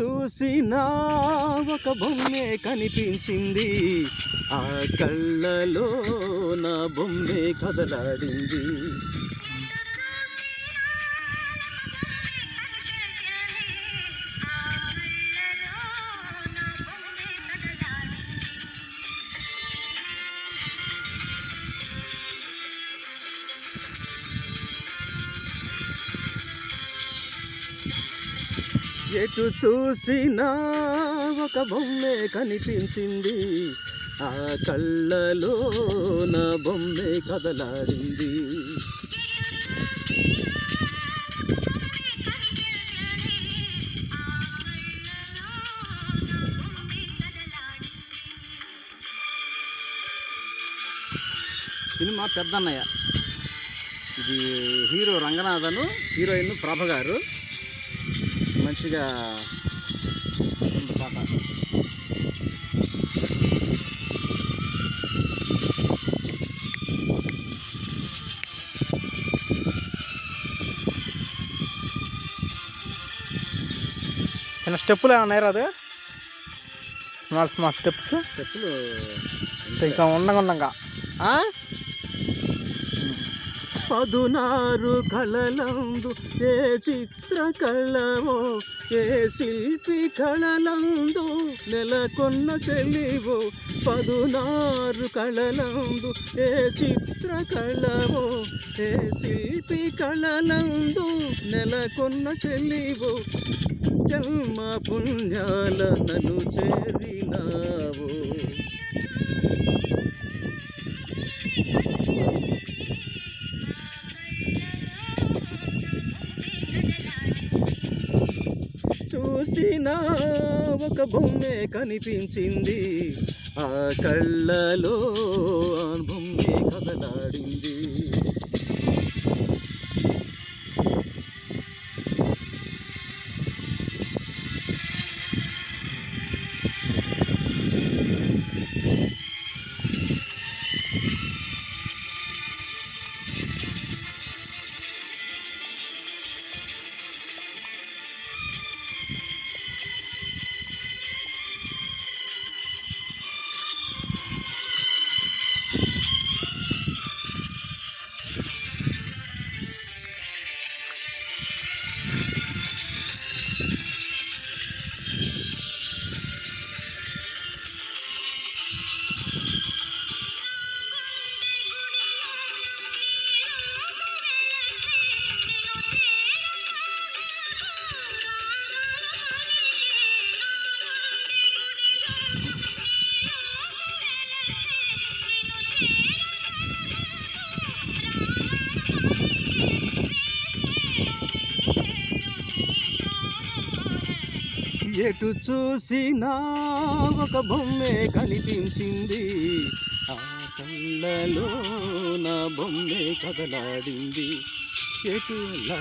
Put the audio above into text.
చూసినా ఒక బొమ్మే కనిపించింది. ఆ కళ్ళలో నా బొమ్మే కదలాడింది. ఎటు చూసినా ఒక బొమ్మే కనిపించింది. ఆ కళ్ళలో నా బొమ్మే కదలాడింది. సినిమా పెద్దన్నయ్య. ఇది హీరో రంగనాథను హీరోయిన్ ప్రభ గారు మంచిగా ఉంది పాట చిన్న స్టెప్పులు ఏమన్నా రాదు స్మాల్ స్మాల్ స్టెప్స్? స్టెప్పులు ఇంకా ఉండగా ఉండగా? పదునారు కళలందు ఏ చిత్ర కళవో ఏ శిల్పి కళలందు నెలకొన్న చెలివో. పదునారు కళలందు ఏ చిత్ర కళవో ఏ శిల్పి కళలందు నెలకొన్న చెలివో. జన్మ పుణ్యాల నన్ను చేరినావో. చూసినా ఒక బొమ్మే కనిపించింది. ఆ కళ్ళలో ఆ బొమ్మే కదలాడింది. ఎటు చూసినా ఒక బొమ్మే కనిపించింది ఆ కళ్ళలో నా బొమ్మే కదలాడింది ఎటు లా